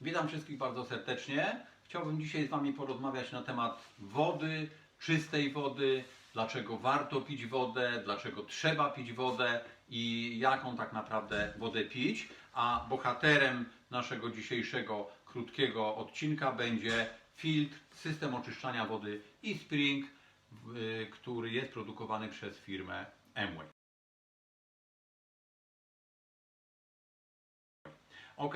Witam wszystkich bardzo serdecznie. Chciałbym dzisiaj z Wami porozmawiać na temat wody, czystej wody, dlaczego warto pić wodę, dlaczego trzeba pić wodę i jaką tak naprawdę wodę pić. A bohaterem naszego dzisiejszego krótkiego odcinka będzie filtr, system oczyszczania wody e-Spring, w- który jest produkowany przez firmę Amway. Ok.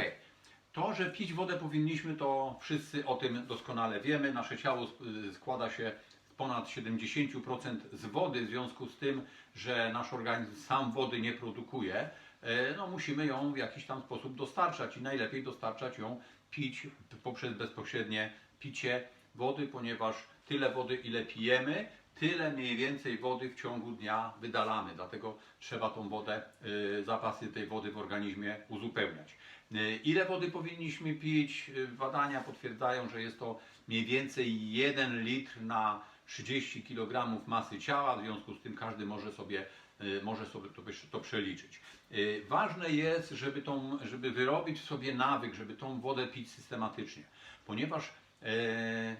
To, że pić wodę powinniśmy, to wszyscy o tym doskonale wiemy. Nasze ciało y, składa się z ponad 70% z wody, w związku z tym, że nasz organizm sam wody nie produkuje, e, no musimy ją w jakiś tam sposób dostarczać i najlepiej dostarczać ją pić poprzez bezpośrednie picie wody, ponieważ tyle wody, ile pijemy, tyle mniej więcej wody w ciągu dnia wydalamy. Dlatego trzeba tą wodę, y, zapasy tej wody w organizmie uzupełniać. Y, Ile wody powinniśmy pić? Y, Badania potwierdzają, że jest to mniej więcej 1 litr na 30 kg masy ciała, w związku z tym każdy może sobie, y, może sobie to, to przeliczyć. Ważne jest, żeby, tą, żeby wyrobić sobie nawyk, żeby tą wodę pić systematycznie, ponieważ e,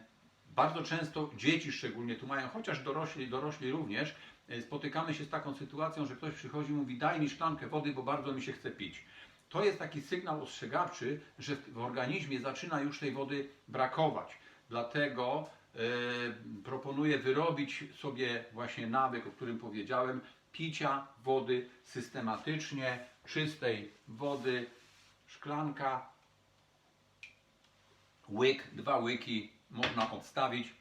bardzo często dzieci szczególnie tu mają, chociaż dorośli, dorośli również, e, spotykamy się z taką sytuacją, że ktoś przychodzi i mówi daj mi szklankę wody, bo bardzo mi się chce pić. To jest taki sygnał ostrzegawczy, że w organizmie zaczyna już tej wody brakować. Dlatego e, proponuję wyrobić sobie właśnie nawyk, o którym powiedziałem, picia wody systematycznie, czystej wody, szklanka, łyk, dwa łyki można odstawić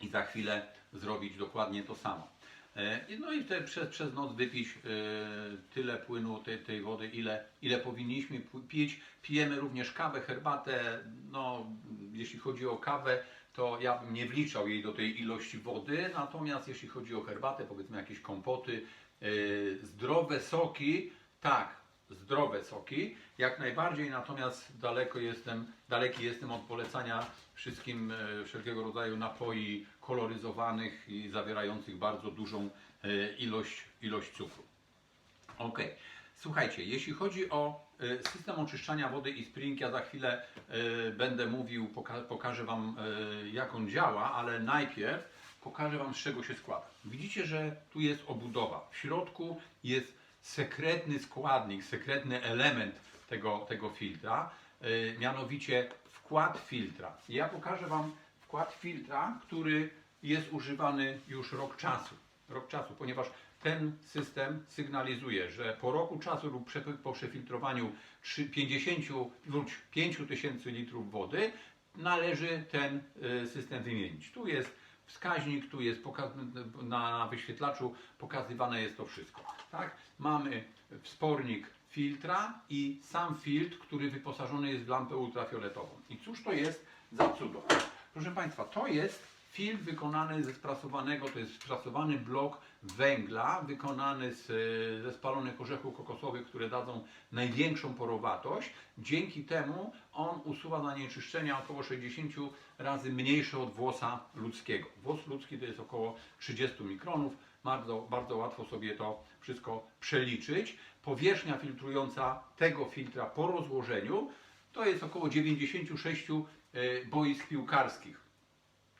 i za chwilę zrobić dokładnie to samo. E, No i wtedy przez, przez noc wypić e, tyle płynu tej, tej wody, ile, ile powinniśmy pić. Pijemy również kawę, herbatę. No, jeśli chodzi o kawę, to ja bym nie wliczał jej do tej ilości wody. Natomiast jeśli chodzi o herbatę, powiedzmy jakieś kompoty, e, zdrowe soki, tak, zdrowe soki, jak najbardziej, natomiast daleko jestem, daleki jestem od polecania wszystkim e, wszelkiego rodzaju napoi koloryzowanych i zawierających bardzo dużą e, ilość, ilość cukru. Ok. Słuchajcie, jeśli chodzi o e, system oczyszczania wody i spring, ja za chwilę będę mówił, poka pokażę Wam jak on działa, ale najpierw pokażę Wam z czego się składa. Widzicie, że tu jest obudowa. W środku jest sekretny składnik, sekretny element tego, tego filtra, mianowicie wkład filtra. Ja pokażę Wam wkład filtra, który jest używany już rok czasu. Rok czasu, ponieważ ten system sygnalizuje, że po roku czasu lub po przefiltrowaniu trzy- 50 lub 5 tysięcy litrów wody należy ten y, system wymienić. Tu jest wskaźnik, tu jest na wyświetlaczu pokazywane jest to wszystko. Tak? Mamy wspornik filtra i sam filtr, który wyposażony jest w lampę ultrafioletową. I cóż to jest za cudo? Proszę Państwa, to jest filtr wykonany ze sprasowanego, to jest sprasowany blok węgla, wykonany z, ze spalonych orzechów kokosowych, które dadzą największą porowatość. Dzięki temu on usuwa zanieczyszczenia około 60 razy mniejsze od włosa ludzkiego. Włos ludzki to jest około 30 mikronów. Bardzo, bardzo łatwo sobie to wszystko przeliczyć. Powierzchnia filtrująca tego filtra po rozłożeniu to jest około 96 e, boisk piłkarskich.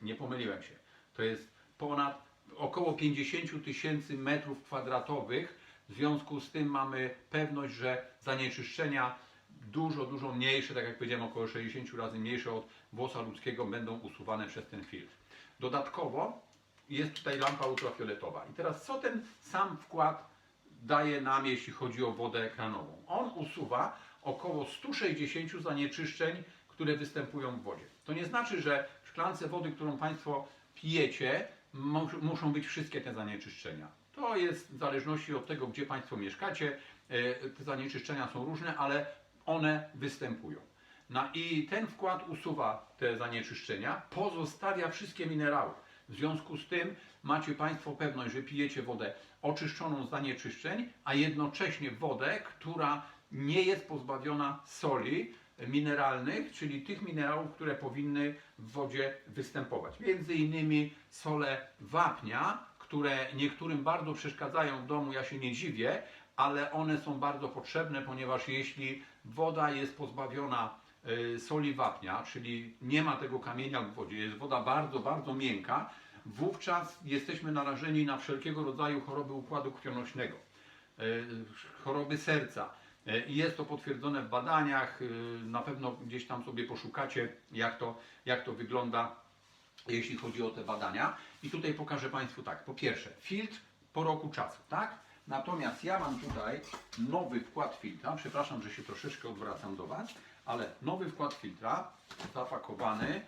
Nie pomyliłem się. To jest ponad około 50 tysięcy metrów kwadratowych. W związku z tym mamy pewność, że zanieczyszczenia dużo, dużo mniejsze, tak jak powiedziałem, około 60 razy mniejsze od włosa ludzkiego będą usuwane przez ten filtr. Dodatkowo jest tutaj lampa ultrafioletowa. I teraz co ten sam wkład daje nam, jeśli chodzi o wodę ekranową? On usuwa około 160 zanieczyszczeń, które występują w wodzie. To nie znaczy, że w szklance wody, którą Państwo pijecie, mus- muszą być wszystkie te zanieczyszczenia. To jest w zależności od tego, gdzie Państwo mieszkacie. e, Te zanieczyszczenia są różne, ale one występują. No i ten wkład usuwa te zanieczyszczenia, pozostawia wszystkie minerały. W związku z tym macie Państwo pewność, że pijecie wodę oczyszczoną z zanieczyszczeń, a jednocześnie wodę, która nie jest pozbawiona soli mineralnych, czyli tych minerałów, które powinny w wodzie występować. Między innymi sole wapnia, które niektórym bardzo przeszkadzają w domu, ja się nie dziwię, ale one są bardzo potrzebne, ponieważ jeśli woda jest pozbawiona soli wapnia, czyli nie ma tego kamienia w wodzie, jest woda bardzo, bardzo miękka, wówczas jesteśmy narażeni na wszelkiego rodzaju choroby układu krwionośnego, e, choroby serca. E, I jest to potwierdzone w badaniach, na pewno gdzieś tam sobie poszukacie, jak to, jak to wygląda, jeśli chodzi o te badania. I tutaj pokażę Państwu tak, po pierwsze, filtr po roku czasu, tak? Natomiast ja mam tutaj nowy wkład filtra, przepraszam, że się troszeczkę odwracam do Was, ale nowy wkład filtra, zapakowany,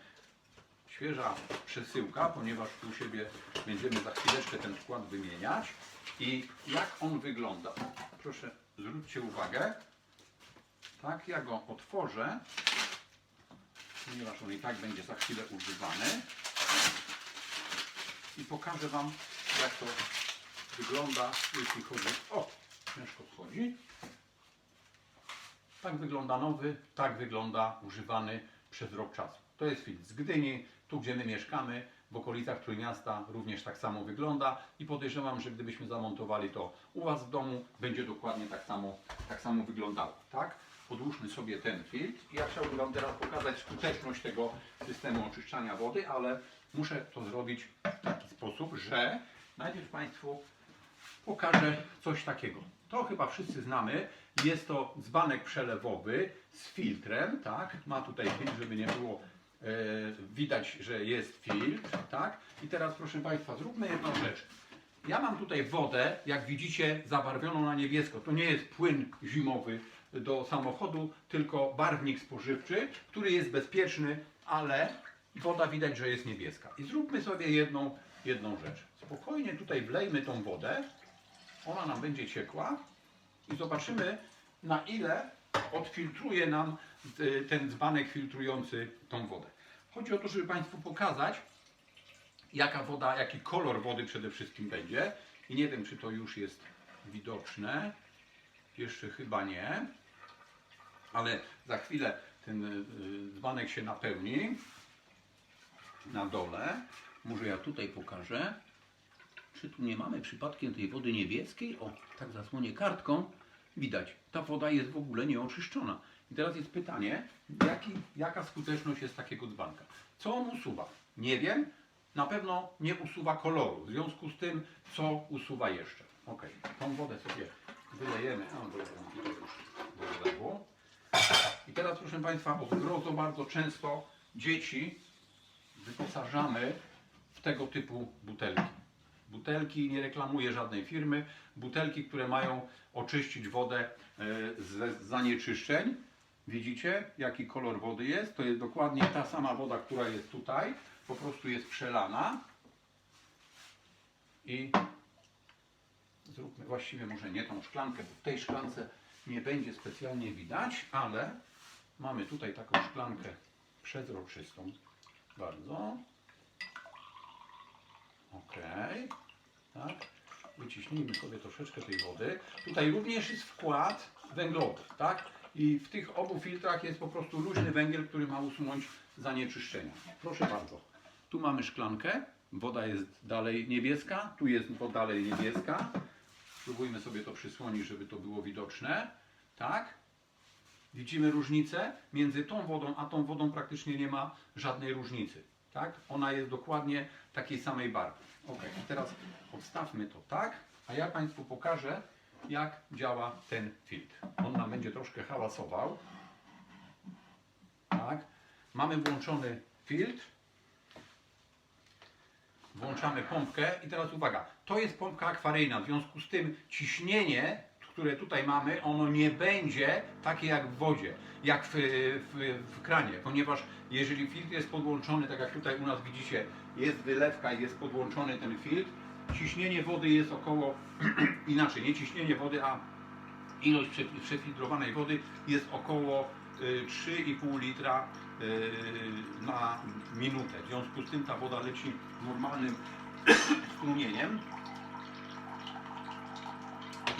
świeża przesyłka, ponieważ u siebie będziemy za chwileczkę ten wkład wymieniać. I jak on wygląda? Proszę, zwróćcie uwagę. Tak, ja go otworzę, ponieważ on i tak będzie za chwilę używany. I pokażę Wam, jak to wygląda, jeśli chodzi. O, ciężko wchodzi. Tak wygląda nowy, tak wygląda używany przez rok czasu. To jest filtr z Gdyni, tu gdzie my mieszkamy, w okolicach Trójmiasta również tak samo wygląda i podejrzewam, że gdybyśmy zamontowali to u Was w domu, będzie dokładnie tak samo, tak samo wyglądało. Tak? Podłóżmy sobie ten filtr. Ja chciałbym Wam teraz pokazać skuteczność tego systemu oczyszczania wody, ale muszę to zrobić w taki sposób, że najpierw Państwu pokażę coś takiego. To chyba wszyscy znamy. Jest to dzbanek przelewowy z filtrem, tak? Ma tutaj filtr, żeby nie było e, widać, że jest filtr, tak? I teraz proszę Państwa, zróbmy jedną rzecz. Ja mam tutaj wodę, jak widzicie, zabarwioną na niebiesko. To nie jest płyn zimowy do samochodu, tylko barwnik spożywczy, który jest bezpieczny, ale woda widać, że jest niebieska. I zróbmy sobie jedną, jedną rzecz. Spokojnie tutaj wlejmy tą wodę, ona nam będzie ciekła i zobaczymy na ile odfiltruje nam y, ten dzbanek filtrujący tą wodę. Chodzi o to, żeby Państwu pokazać, jaka woda, jaki kolor wody przede wszystkim będzie. I nie wiem, czy to już jest widoczne. Jeszcze chyba nie. Ale za chwilę ten y, dzbanek się napełni na dole. Może ja tutaj pokażę. Czy tu nie mamy przypadkiem tej wody niebieskiej? O, tak zasłonię kartką. Widać, ta woda jest w ogóle nieoczyszczona. I teraz jest pytanie, jaki, jaka skuteczność jest takiego dzbanka? Co on usuwa? Nie wiem. Na pewno nie usuwa koloru. W związku z tym, co usuwa jeszcze? Ok, tą wodę sobie wylejemy. Już. I teraz, proszę Państwa, o zgrozo bardzo często dzieci wyposażamy w tego typu butelki. Butelki, nie reklamuję żadnej firmy, butelki, które mają oczyścić wodę e, ze zanieczyszczeń. Widzicie, jaki kolor wody jest? To jest dokładnie ta sama woda, która jest tutaj, po prostu jest przelana. I zróbmy właściwie może nie tą szklankę, bo w tej szklance nie będzie specjalnie widać, ale mamy tutaj taką szklankę przezroczystą. Bardzo. Ok. Tak. Wyciśnijmy sobie troszeczkę tej wody. Tutaj również jest wkład węglowy, tak? I w tych obu filtrach jest po prostu luźny węgiel, który ma usunąć zanieczyszczenia. Proszę bardzo. Tu mamy szklankę. Woda jest dalej niebieska. Tu jest woda dalej niebieska. Spróbujmy sobie to przysłonić, żeby to było widoczne. Tak? Widzimy różnicę między tą wodą a tą wodą praktycznie nie ma żadnej różnicy. Tak? Ona jest dokładnie takiej samej barwy. Ok, teraz odstawmy to tak, a ja Państwu pokażę, jak działa ten filtr. On nam będzie troszkę hałasował. Tak? Mamy włączony filtr. Włączamy pompkę i teraz uwaga, to jest pompka akwaryjna, w związku z tym ciśnienie, które tutaj mamy, ono nie będzie takie jak w wodzie, jak w, w, w kranie, ponieważ jeżeli filtr jest podłączony, tak jak tutaj u nas widzicie, jest wylewka i jest podłączony ten filtr, ciśnienie wody jest około, inaczej, nie ciśnienie wody, a ilość prze- przefiltrowanej wody jest około y, 3,5 litra y, na minutę. W związku z tym ta woda leci normalnym strumieniem.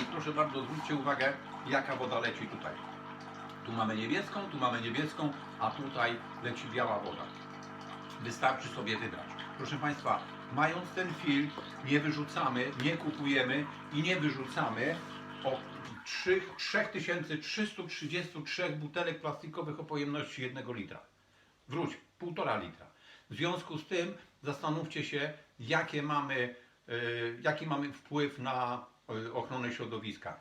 I proszę bardzo, zwróćcie uwagę, jaka woda leci tutaj. Tu mamy niebieską, tu mamy niebieską, a tutaj leci biała woda. Wystarczy sobie wybrać. Proszę Państwa, mając ten filtr, nie wyrzucamy, nie kupujemy i nie wyrzucamy o trzy- 3333 butelek plastikowych o pojemności 1 litra. Wróć, 1,5 litra. W związku z tym zastanówcie się, jakie mamy, y, jaki mamy wpływ na y, ochronę środowiska.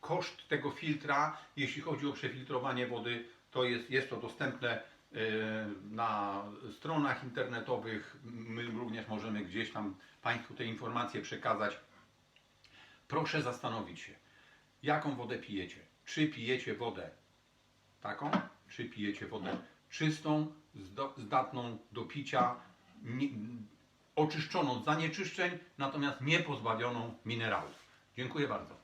Koszt tego filtra, jeśli chodzi o przefiltrowanie wody, to jest, jest to dostępne y, na stronach internetowych. My również możemy gdzieś tam Państwu te informacje przekazać. Proszę zastanowić się, jaką wodę pijecie. Czy pijecie wodę taką, czy pijecie wodę czystą, zdatną do picia, oczyszczoną z zanieczyszczeń, natomiast nie pozbawioną minerałów. Dziękuję bardzo.